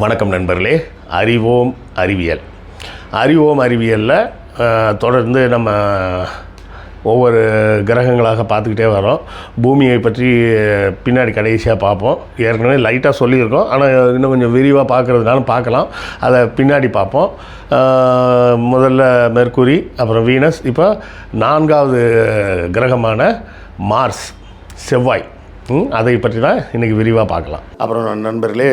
வணக்கம் நண்பர்களே. அறிவோம் அறிவியல். அறிவோம் அறிவியலில் தொடர்ந்து நம்ம ஒவ்வொரு கிரகங்களாக பார்த்துக்கிட்டே வரோம். பூமியை பற்றி பின்னாடி கடைசியாக பார்ப்போம். ஏற்கனவே லைட்டாக சொல்லியிருக்கோம். ஆனால் இன்னும் கொஞ்சம் விரிவாக பார்க்குறதுனால பார்க்கலாம். அதை பின்னாடி பார்ப்போம். முதல்ல மெர்குரி அப்புறம் வீனஸ். இப்போ நான்காவது கிரகமான மார்ஸ் செவ்வாய். அதை பற்றி தான் இன்றைக்கி விரிவாக பார்க்கலாம். அப்புறம் நண்பர்களே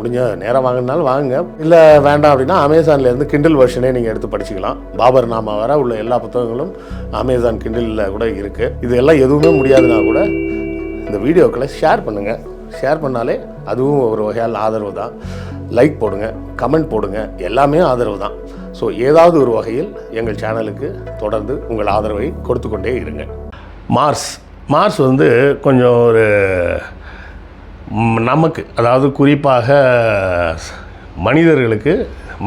முடிஞ்ச நேரம் வாங்கினாலும் வாங்குங்க. இல்லை வேண்டாம் அப்படின்னா அமேசான்லேருந்து கிண்டில் வெர்ஷனே நீங்கள் எடுத்து படிச்சுக்கலாம். பாபர் நாமா வர உள்ள எல்லா புத்தகங்களும் அமேசான் கிண்டிலில் கூட இருக்குது இது எல்லாம் எதுவுமே முடியாதுன்னா கூட இந்த வீடியோக்களை ஷேர் பண்ணுங்கள் ஷேர் பண்ணாலே அதுவும் ஒரு வகையால் ஆதரவு தான். லைக் போடுங்க கமெண்ட் போடுங்க. எல்லாமே ஆதரவு தான். ஸோ ஏதாவது ஒரு வகையில் எங்கள் சேனலுக்கு தொடர்ந்து உங்கள் ஆதரவை கொடுத்து கொண்டே இருங்க. மார்ஸ் மார்ஸ் வந்து கொஞ்சம் ஒரு நமக்கு அதாவது குறிப்பாக மனிதர்களுக்கு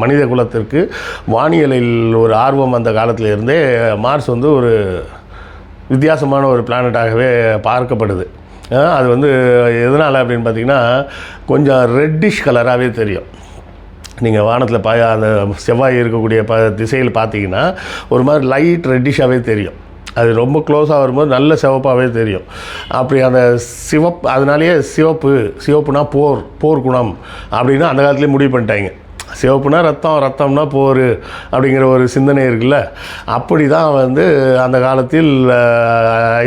மனித குலத்திற்கு வானியலில் ஒரு ஆர்வம் அந்த காலத்தில் இருந்தே மார்ஸ் வந்து ஒரு வித்தியாசமான ஒரு பிளானட்டாகவே பார்க்கப்படுது. அது வந்து எதனால் அப்படின்னு பார்த்தீங்கன்னா கொஞ்சம் ரெட்டிஷ் கலராகவே தெரியும். நீங்கள் வானத்தில் பா அந்த செவ்வாய் இருக்கக்கூடிய ப திசையில் பார்த்தீங்கன்னா ஒரு மாதிரி லைட் ரெட்டிஷாகவே தெரியும். அது ரொம்ப க்ளோஸாக வரும்போது நல்ல சிவப்பாகவே தெரியும். அப்படி அந்த சிவப்பு அதனாலேயே சிவப்பு சிவப்புனா போர் போர் குணம் அப்படின்னு அந்த காலத்துலேயே முடிவு பண்ணிட்டாங்க. சிவப்புனா ரத்தம் ரத்தம்னா போர் அப்படிங்கிற ஒரு சிந்தனை இருக்குல்ல. அப்படி தான் வந்து அந்த காலத்தில்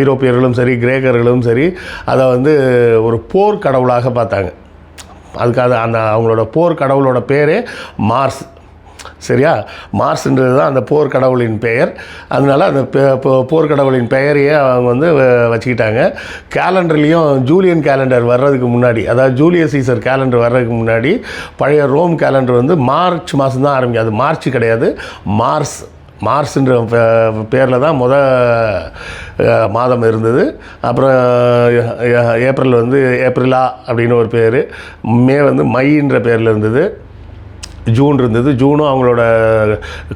ஐரோப்பியர்களும் சரி கிரேக்கர்களும் சரி அதை வந்து ஒரு போர் கடவுளாக பார்த்தாங்க. அதுக்காக அந்த அவங்களோட போர் கடவுளோட பேரே மார்ஸ். சரியா? மார்ஸ்ன்றது தான் அந்த போர் கடவுளின் பெயர். அதனால அந்த பே- போர் கடவுளின் பெயரையே அவங்க வந்து வ- வச்சுக்கிட்டாங்க. கேலண்டர்லேயும் ஜூலியன் கேலண்டர் வர்றதுக்கு முன்னாடி அதாவது ஜூலியஸ் சீசர் கேலண்டர் வர்றதுக்கு முன்னாடி பழைய ரோம் கேலண்டர் வந்து மார்ச் மாதம் தான் ஆரம்பிக்கும். அது மார்ச் கிடையாது மார்ஸ். மார்ஸ்ன்ற பேரில் தான் முத மாதம் இருந்தது. அப்புறம் ஏப்ரல் வந்து ஏப்ரலா அப்படின்னு ஒரு பேர். மே வந்து மைன்ற பேரில் இருந்தது. ஜூன் இருந்தது. ஜூனும் அவங்களோட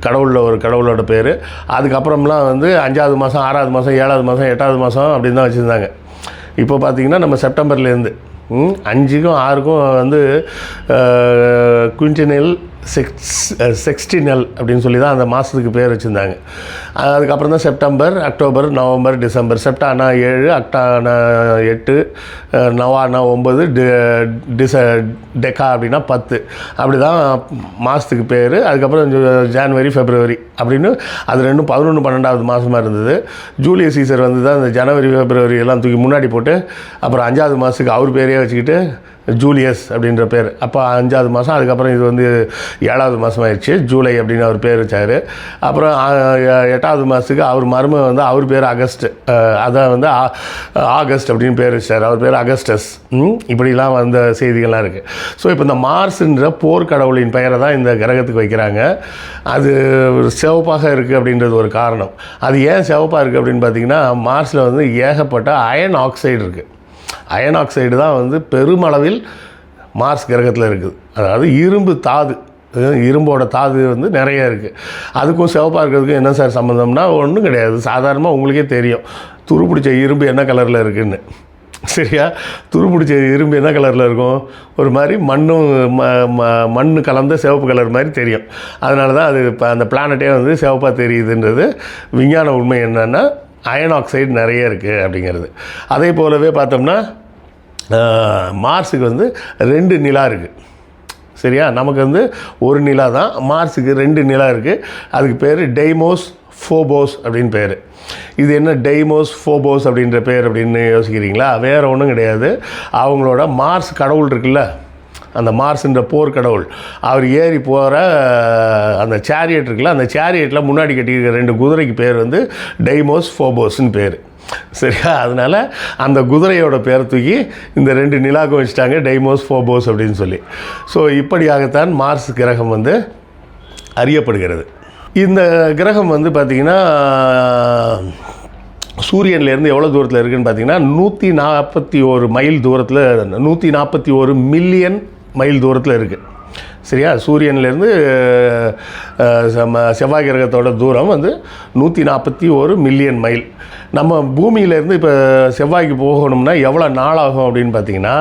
கடவுளில் ஒரு கடவுளோட பேர். அதுக்கப்புறம்லாம் வந்து அஞ்சாவது மாதம் ஆறாவது மாதம் ஏழாவது மாதம் எட்டாவது மாதம் அப்படின்னு தான் வச்சுருந்தாங்க. இப்போ பார்த்தீங்கன்னா நம்ம செப்டம்பர்லேருந்து அஞ்சுக்கும் ஆறுக்கும் வந்து குவிண்டினல் செக்ஸ் செக்ஸ்டினல் அப்படின்னு சொல்லி தான் அந்த மாதத்துக்கு பேர் வச்சுருந்தாங்க. அதுக்கப்புறம் தான் செப்டம்பர் அக்டோபர் நவம்பர் டிசம்பர். செப்டானா ஏழு அக்டானா எட்டு நவானா ஒம்பது டி டிச டெக்கா அப்படின்னா பத்து. அப்படி தான் மாதத்துக்கு பேர். அதுக்கப்புறம் ஜான்வரி ஃபெப்ரவரி அப்படின்னு அது ரெண்டும் பதினொன்று பன்னெண்டாவது மாதமாக இருந்தது. ஜூலியஸ் சீசர் வந்து தான் இந்த ஜனவரி ஃபெப்ரவரி எல்லாம் தூக்கி முன்னாடி போட்டு அப்புறம் அஞ்சாவது மாதத்துக்கு அவர் பேரையே வச்சுக்கிட்டு ஜூலியஸ் அப்படின்ற பேர். அப்போ அஞ்சாவது மாதம் அதுக்கப்புறம் இது வந்து ஏழாவது மாதம் ஆயிடுச்சு. ஜூலை அப்படின்னு அவர் பேர் வச்சார். அப்புறம் எட்டாவது மாதத்துக்கு அவர் மருமக வந்து அவர் பேர் அகஸ்ட். அதான் வந்து ஆ- ஆகஸ்ட் அப்படின்னு பேர் வச்சார். அவர் பேர் அகஸ்டஸ். ம், இப்படிலாம் வந்த செய்திகள்லாம் இருக்குது ஸோ இப்போ இந்த மார்ஸ்ன்ற போர்க்கடவுளின் பெயரை தான் இந்த கிரகத்துக்கு வைக்கிறாங்க. அது ஒரு சிவப்பாக இருக்குது அப்படின்றது ஒரு காரணம். அது ஏன் சிவப்பாக இருக்குது அப்படின்னு பார்த்தீங்கன்னா மார்ஸில் வந்து ஏகப்பட்ட அயன் ஆக்சைடு இருக்குது அயன் ஆக்சைடு தான் வந்து பெருமளவில் மார்ஸ் கிரகத்தில் இருக்குது. அதாவது இரும்பு தாது. இரும்போட தாது வந்து நிறைய இருக்குது அதுக்கும் சிவப்பாக இருக்கிறதுக்கும் என்ன சார் சம்மந்தம்னா ஒன்றும் கிடையாது. சாதாரணமாக உங்களுக்கே தெரியும். துரு பிடிச்ச இரும்பு என்ன கலரில் இருக்குன்னு. சரியா? துரு பிடிச்ச இரும்பு என்ன கலரில் இருக்கும்? ஒரு மாதிரி மண்ணும் ம ம- மண் கலந்த சிவப்பு கலர் மாதிரி தெரியும். அதனால தான் அது இப்போ அந்த பிளானட்டே வந்து சிவப்பாக தெரியுதுன்றது விஞ்ஞான உண்மை என்னென்னா அயன் ஆக்சைடு நிறைய இருக்குது அப்படிங்கிறது. அதே போலவே பார்த்தோம்னா மார்ஸுக்கு வந்து ரெண்டு நிலா இருக்குது சரியா? நமக்கு வந்து ஒரு நிலா தான். மார்ஸுக்கு ரெண்டு நிலா இருக்குது அதுக்கு பேர் டெய்மோஸ் ஃபோபோஸ் அப்படின்னு பேர். இது என்ன டெய்மோஸ் ஃபோபோஸ் அப்படின்ற பேர் அப்படின்னு யோசிக்கிறீங்களா? வேறு ஒன்றும் கிடையாது. அவங்களோட மார்ஸ் கடவுள் இருக்குல்ல? அந்த மார்ஸ்ன்ற போர் கடவுள். அவர் ஏறி போகிற அந்த சேரியட் இருக்குல்ல? அந்த சேரியட்டில் முன்னாடி கட்டியிருக்க ரெண்டு குதிரைக்கு பேர் வந்து டெய்மோஸ் ஃபோபோஸ்னு பேர். சரியா? அதனால் அந்த குதிரையோட பேர் தூக்கி இந்த ரெண்டு நிலாக்கும் வச்சுட்டாங்க டைமோஸ் ஃபோபோஸ் அப்படின்னு சொல்லி. ஸோ இப்படியாகத்தான் மார்ஸ் கிரகம் வந்து அறியப்படுகிறது. இந்த கிரகம் வந்து பார்த்திங்கன்னா சூரியன்லேருந்து எவ்வளோ தூரத்தில் இருக்குதுன்னு பார்த்தீங்கன்னா நூற்றி நாற்பத்தி ஒரு மைல் தூரத்தில் நூற்றி நாற்பத்தி ஒரு மில்லியன் மைல் தூரத்தில் இருக்குது சரியா? சூரியன்லேருந்து செம்ம- செவ்வாய் கிரகத்தோட தூரம் வந்து நூற்றி நாற்பத்தி ஒரு மில்லியன் மைல். நம்ம பூமியிலேருந்து இப்போ செவ்வாய்க்கு போகணும்னா எவ்வளோ நாள் ஆகும் அப்படின்னு பார்த்தீங்கன்னா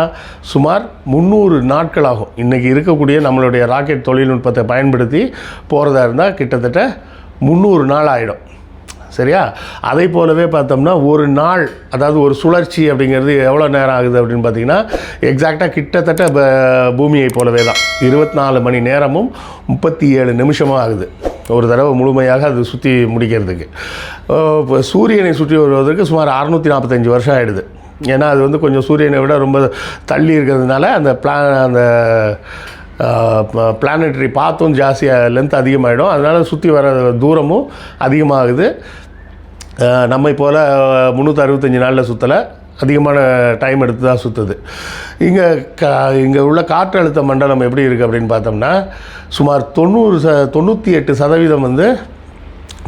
சுமார் முந்நூறு நாட்கள் ஆகும் இன்றைக்கி இருக்கக்கூடிய நம்மளுடைய ராக்கெட் தொழில்நுட்பத்தை பயன்படுத்தி போகிறதா இருந்தால் கிட்டத்தட்ட முந்நூறு நாள் ஆகிடும் சரியா? அதை போலவே பார்த்தோம்னா ஒரு நாள் அதாவது ஒரு சுழற்சி அப்படிங்கிறது எவ்வளோ நேரம் ஆகுது அப்படின்னு பார்த்தீங்கன்னா எக்ஸாக்டாக கிட்டத்தட்ட ப- பூமியை போலவே தான் இருபத்தி நாலு மணி நேரமும் முப்பத்தி ஏழு நிமிஷமும் ஆகுது. ஒரு தடவை முழுமையாக அது சுற்றி முடிக்கிறதுக்கு. இப்போ சூரியனை சுற்றி வருவதற்கு சுமார் அறுநூற்றி நாற்பத்தஞ்சு வருஷம் ஆகிடுது ஏன்னா அது வந்து கொஞ்சம் சூரியனை விட ரொம்ப தள்ளி இருக்கிறதுனால அந்த பிளான் அந்த பிளானட்டரி பாத்தும் ஜாஸ்தியாக லென்த் அதிகமாகிடும் அதனால் சுற்றி வர தூரமும் அதிகமாகுது. நம்மை போல் முந்நூற்றி அறுபத்தஞ்சு நாளில் சுற்றலை அதிகமான டைம் எடுத்து தான் சுற்றுது இங்கே கா இங்கே உள்ள காற்றழுத்த மண்டலம் எப்படி இருக்குது அப்படின்னு பார்த்தோம்னா சுமார் தொண்ணூறு ச தொண்ணூற்றி எட்டு சதவீதம் வந்து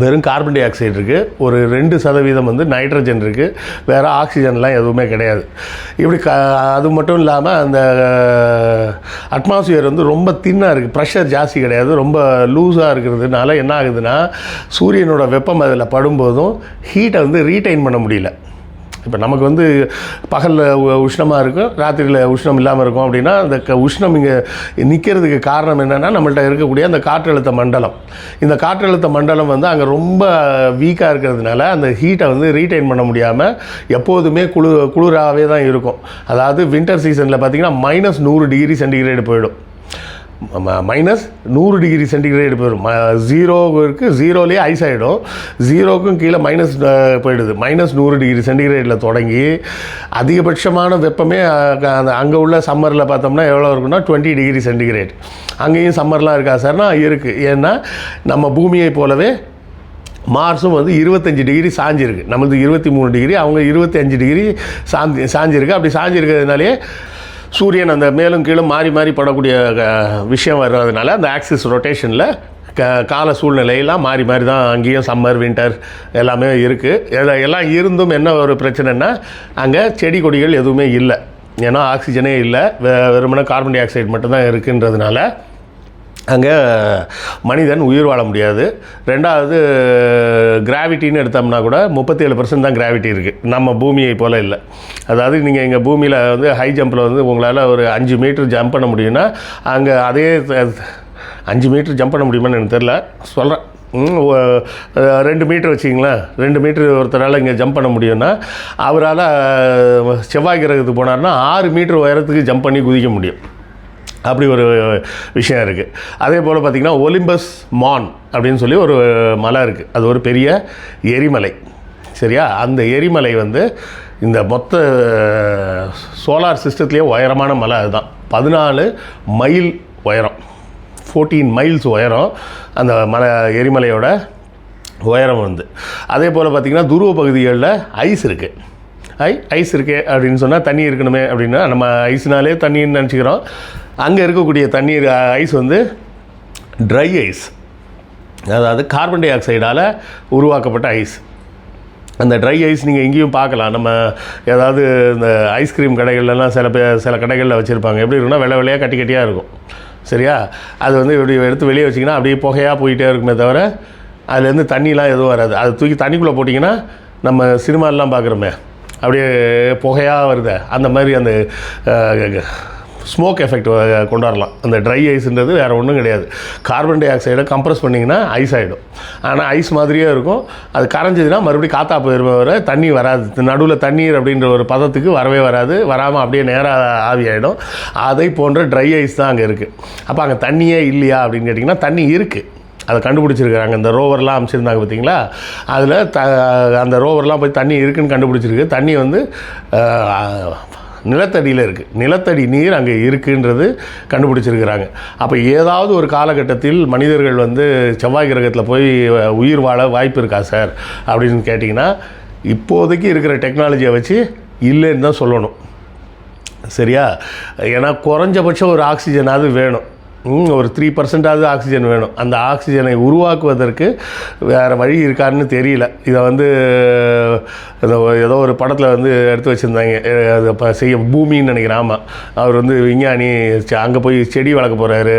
வெறும் கார்பன் டை ஆக்சைடு இருக்குது ஒரு ரெண்டு சதவீதம் வந்து நைட்ரஜன் இருக்குது வேறு ஆக்சிஜன்லாம் எதுவுமே கிடையாது. இப்படி க அது மட்டும் இல்லாமல் அந்த அட்மாஸ்பியர் வந்து ரொம்ப தின்னாக இருக்குது ப்ரெஷர் ஜாஸ்தி கிடையாது. ரொம்ப லூஸாக இருக்கிறதுனால என்ன ஆகுதுன்னா சூரியனோட வெப்பம் அதில் படும்போதும் ஹீட்டை வந்து ரீட்டைன் பண்ண முடியல. இப்போ நமக்கு வந்து பகலில் உஷ்ணமாக இருக்கும் ராத்திரியில் உஷ்ணம் இல்லாமல் இருக்கும் அப்படின்னா அந்த க உஷ்ணம் இங்கே நிற்கிறதுக்கு காரணம் என்னென்னா நம்மள்ட்ட இருக்கக்கூடிய அந்த காற்றழுத்த மண்டலம். இந்த காற்றழுத்த மண்டலம் வந்து அங்கே ரொம்ப வீக்காக இருக்கிறதுனால அந்த ஹீட்டை வந்து ரீட்டைன் பண்ண முடியாமல் எப்போதுமே குளு குளிராகவே தான் இருக்கும். அதாவது வின்டர் சீசனில் பார்த்தீங்கன்னா மைனஸ் நூறு டிகிரி சென்டிகிரேடு போயிடும். மைனஸ் நூறு டிகிரி சென்டிகிரேடு போயிடும். ஜீரோ இருக்குது ஜீரோலேயே ஐஸ் ஆகிடும் ஜீரோக்கும் கீழே மைனஸ் போயிடுது. மைனஸ் நூறு டிகிரி சென்டிகிரேடில் தொடங்கி அதிகபட்சமான வெப்பமே அந்த அங்கே உள்ள சம்மரில் பார்த்தோம்னா எவ்வளோ இருக்குன்னா டுவெண்ட்டி டிகிரி சென்டிகிரேட் அங்கேயும் சம்மர்லாம் இருக்கா சார்னா இருக்குது ஏன்னா நம்ம பூமியை போலவே மார்ஸும் வந்து இருபத்தஞ்சி டிகிரி சாஞ்சிருக்கு. நம்மளது இருபத்தி மூணு டிகிரி அவங்க இருபத்தி அஞ்சு டிகிரி சாஞ்சி சாஞ்சிருக்கு. அப்படி சாஞ்சிருக்கிறதுனாலே சூரியன் அந்த மேலும் கீழும் மாறி மாறி படக்கூடிய விஷயம் வர்றதுனால அந்த ஆக்சிஸ் ரொட்டேஷனில் க கால சூழ்நிலையெல்லாம் மாறி மாறி தான் அங்கேயும் சம்மர் வின்டர் எல்லாமே இருக்குது எல்லாம் இருந்தும் என்ன ஒரு பிரச்சனைன்னா அங்கே செடி கொடிகள் எதுவுமே இல்லை. ஏன்னா ஆக்சிஜனே இல்லை. வெறுமனே கார்பன் டை ஆக்சைடு மட்டும்தான் இருக்குன்றதுனால அங்கே மனிதன் உயிர் வாழ முடியாது. ரெண்டாவது கிராவிட்டின்னு எடுத்தோம்னா கூட முப்பத்தேழு பர்சன்ட் தான் கிராவிட்டி இருக்குது நம்ம பூமியை போல் இல்லை. அதாவது நீங்கள் எங்கள் பூமியில் வந்து ஹை ஜம்பில் வந்து உங்களால் ஒரு அஞ்சு மீட்டர் ஜம்ப் பண்ண முடியும்னா அங்கே அதே த- அஞ்சு மீட்டர் ஜம்ப் பண்ண முடியுமான்னு எனக்கு தெரில சொல்கிறேன் ரெண்டு மீட்டர் வச்சிங்களேன் ரெண்டு மீட்டர் ஒருத்தரால் இங்கே ஜம்ப் பண்ண முடியும்னா அவரால் செவ்வாய் கிரகத்துக்கு போனார்னா ஆறு மீட்டர் உயரத்துக்கு ஜம்ப் பண்ணி குதிக்க முடியும். அப்படி ஒரு விஷயம் இருக்குது அதே போல் பார்த்திங்கன்னா ஒலிம்பஸ் மான் அப்படின்னு சொல்லி ஒரு மலை இருக்குது அது ஒரு பெரிய எரிமலை. சரியா? அந்த எரிமலை வந்து இந்த மொத்த சோலார் சிஸ்டத்துலேயே உயரமான மலை அதுதான். பதினாலு மைல் உயரம். ஃபோர்டீன் மைல்ஸ் உயரம் அந்த மலை எரிமலையோட உயரம் வந்து. அதே போல் பார்த்திங்கன்னா துருவ பகுதிகளில் ஐஸ் இருக்குது ஐ ஐஸ் இருக்கே அப்படின்னு சொன்னால் தண்ணி இருக்கணுமே அப்படின்னா நம்ம ஐஸ்னாலே தண்ணின்னு நினச்சிக்கிறோம். அங்கே இருக்கக்கூடிய தண்ணீர் ஐஸ் வந்து ட்ரை ஐஸ் அதாவது கார்பன் டை ஆக்சைடால் உருவாக்கப்பட்ட ஐஸ். அந்த ட்ரை ஐஸ் நீங்கள் எங்கேயும் பார்க்கலாம். நம்ம ஏதாவது இந்த ஐஸ்கிரீம் கடைகள்லாம் சில பே சில கடைகளில் வச்சுருப்பாங்க. எப்படி இருக்குன்னா வெள்ளை வெள்ளையாக கட்டி கட்டியாக இருக்கும். சரியா? அது வந்து இப்படி எடுத்து வெளியே வச்சிங்கன்னா அப்படியே புகையாக போயிட்டே இருக்குமே தவிர அதுலேருந்து தண்ணிலாம் எதுவும் வராது. அது தூக்கி தண்ணிக்குள்ளே போட்டிங்கன்னா நம்ம சினிமாலெலாம் பார்க்குறோமே. அப்படியே புகையாக வருது. அந்த மாதிரி அந்த ஸ்மோக் எஃபெக்ட் கொண்டு வரலாம் அந்த ட்ரை ஐஸ்ன்றது வேறு ஒன்றும் கிடையாது. கார்பன் டை ஆக்சைடை கம்ப்ரஸ் பண்ணிங்கன்னா ஐஸ் ஆகிடும் ஆனால் ஐஸ் மாதிரியே இருக்கும். அது கரைஞ்சதுன்னா மறுபடியும் காத்தா போயிருமே வர தண்ணி வராது. நடுவில் தண்ணீர் அப்படின்ற ஒரு பதத்துக்கு வரவே வராது. வராமல் அப்படியே நேராக ஆவி ஆகிடும் அதை போன்ற ட்ரை ஐஸ் தான் அங்கே இருக்குது அப்போ அங்கே தண்ணியே இல்லையா அப்படின்னு கேட்டிங்கன்னா தண்ணி இருக்குது அதை கண்டுபிடிச்சிருக்கிறாங்க. இந்த ரோவர்லாம் அமைச்சிருந்தாங்க பார்த்தீங்களா? அதில் த அந்த ரோவர்லாம் போய் தண்ணி இருக்குன்னு கண்டுபிடிச்சிருக்கு. தண்ணி வந்து நிலத்தடியில் இருக்குது நிலத்தடி நீர் அங்கே இருக்குன்றது கண்டுபிடிச்சிருக்கிறாங்க. அப்போ ஏதாவது ஒரு காலகட்டத்தில் மனிதர்கள் வந்து செவ்வாய் கிரகத்தில் போய் உயிர் வாழ வாய்ப்பு இருக்கா சார்? அப்படின்னு கேட்டிங்கன்னா இப்போதைக்கு இருக்கிற டெக்னாலஜியை வச்சு இல்லைன்னு தான் சொல்லணும். சரியா? ஏன்னா குறைஞ்சபட்சம் ஒரு ஆக்சிஜனாவது வேணும். ஒரு த்ரீ பர்சன்டாவது ஆக்சிஜன் வேணும். அந்த ஆக்சிஜனை உருவாக்குவதற்கு வேறு வழி இருக்காருன்னு தெரியல. இதை வந்து இந்த ஏதோ ஒரு படத்தில் வந்து எடுத்து வச்சுருந்தாங்க. அது இப்போ செய்ய பூமின்னு நினைக்கிறேன். ஆமாம் அவர் வந்து விஞ்ஞானி அங்கே போய் செடி வளர்க்க போகிறாரு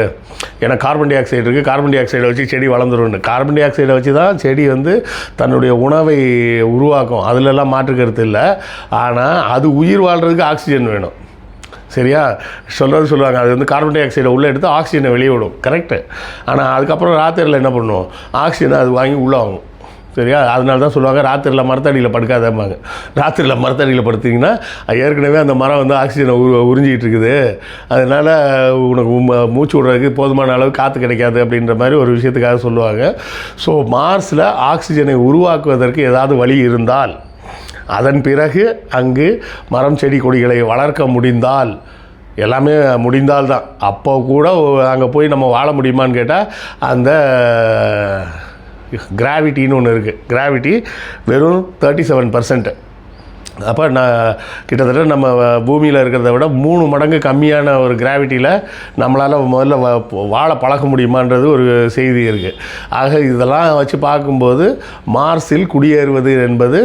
ஏன்னா கார்பன் டை ஆக்சைடு இருக்குது கார்பன் டை ஆக்சைடை வச்சு செடி வளர்ந்துருன்னு கார்பன் டை ஆக்சைடை வச்சு தான் செடி வந்து தன்னுடைய உணவை உருவாக்கும். அதிலெல்லாம் மாற்று கருத்து இல்லை. ஆனால் அது உயிர் வாழ்கிறதுக்கு ஆக்சிஜன் வேணும். சரியா? சொல்கிறது சொல்லுவாங்க. அது வந்து கார்பன் டை ஆக்சைடை உள்ளே எடுத்து ஆக்சிஜனை வெளியே விடும். கரெக்டு ஆனால் அதுக்கப்புறம் ராத்திரியில் என்ன பண்ணும் ஆக்சிஜனை அது வாங்கி உள்ளே வாங்கும் சரியா? அதனால தான் சொல்லுவாங்க ராத்திரியில் மரத்தடியில் படுக்காதம்பாங்க. ராத்திரியில் மரத்தடியில் படுத்திங்கன்னா ஏற்கனவே அந்த மரம் வந்து ஆக்சிஜனை உரு உறிஞ்சிக்கிட்டு இருக்குது. அதனால் உனக்கு மூச்சு விடுறதுக்கு போதுமான அளவு காற்று கிடைக்காது அப்படின்ற மாதிரி ஒரு விஷயத்துக்காக சொல்லுவாங்க. ஸோ மார்ஸில் ஆக்சிஜனை உருவாக்குவதற்கு ஏதாவது வழி இருந்தால் அதன் பிறகு அங்கு மரம் செடி கொடிகளை வளர்க்க முடிந்தால் எல்லாமே முடிந்தால் தான் அப்போ கூட அங்கே போய் நம்ம வாழ முடியுமான்னு கேட்டால் அந்த கிராவிட்டின்னு ஒன்று இருக்குது கிராவிட்டி வெறும் தேர்ட்டி செவன் பர்சன்ட்டு அப்போ நான் கிட்டத்தட்ட நம்ம பூமியில் இருக்கிறத விட மூணு மடங்கு கம்மியான ஒரு கிராவிட்டியில் நம்மளால் முதல்ல வ- வாழ பழக முடியுமான்றது ஒரு செய்தி இருக்குது ஆக இதெல்லாம் வச்சு பார்க்கும்போது மார்ஸில் குடியேறுவது என்பது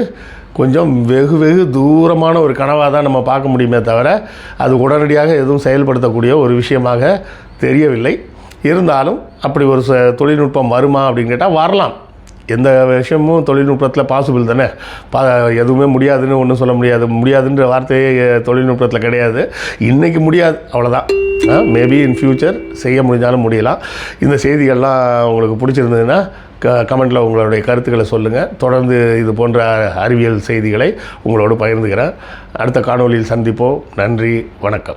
கொஞ்சம் வெகு வெகு தூரமான ஒரு கனவாக தான் நம்ம பார்க்க முடியுமே தவிர அது உடனடியாக எதுவும் செயல்படுத்தக்கூடிய ஒரு விஷயமாக தெரியவில்லை. இருந்தாலும் அப்படி ஒரு ச- தொழில்நுட்பம் வருமா அப்படின்னு கேட்டால் வரலாம். எந்த விஷயமும் தொழில்நுட்பத்தில் பாசிபிள் தானே. பா எதுவுமே முடியாதுன்னு ஒன்றும் சொல்ல முடியாது. முடியாதுன்ற வார்த்தையே தொழில்நுட்பத்தில் கிடையாது. இன்றைக்கி முடியாது. அவ்வளோதான் மேபி இன் ஃப்யூச்சர் செய்ய முடிஞ்சாலும் முடியலாம். இந்த செய்திகள்லாம் உங்களுக்கு பிடிச்சிருந்ததுன்னா க கமெண்ட்டில் உங்களுடைய கருத்துக்களை சொல்லுங்கள் தொடர்ந்து இது போன்ற அறிவியல் செய்திகளை உங்களோடு பகிர்ந்துக்கிறேன். அடுத்த காணொளியில் சந்திப்போம். நன்றி வணக்கம்.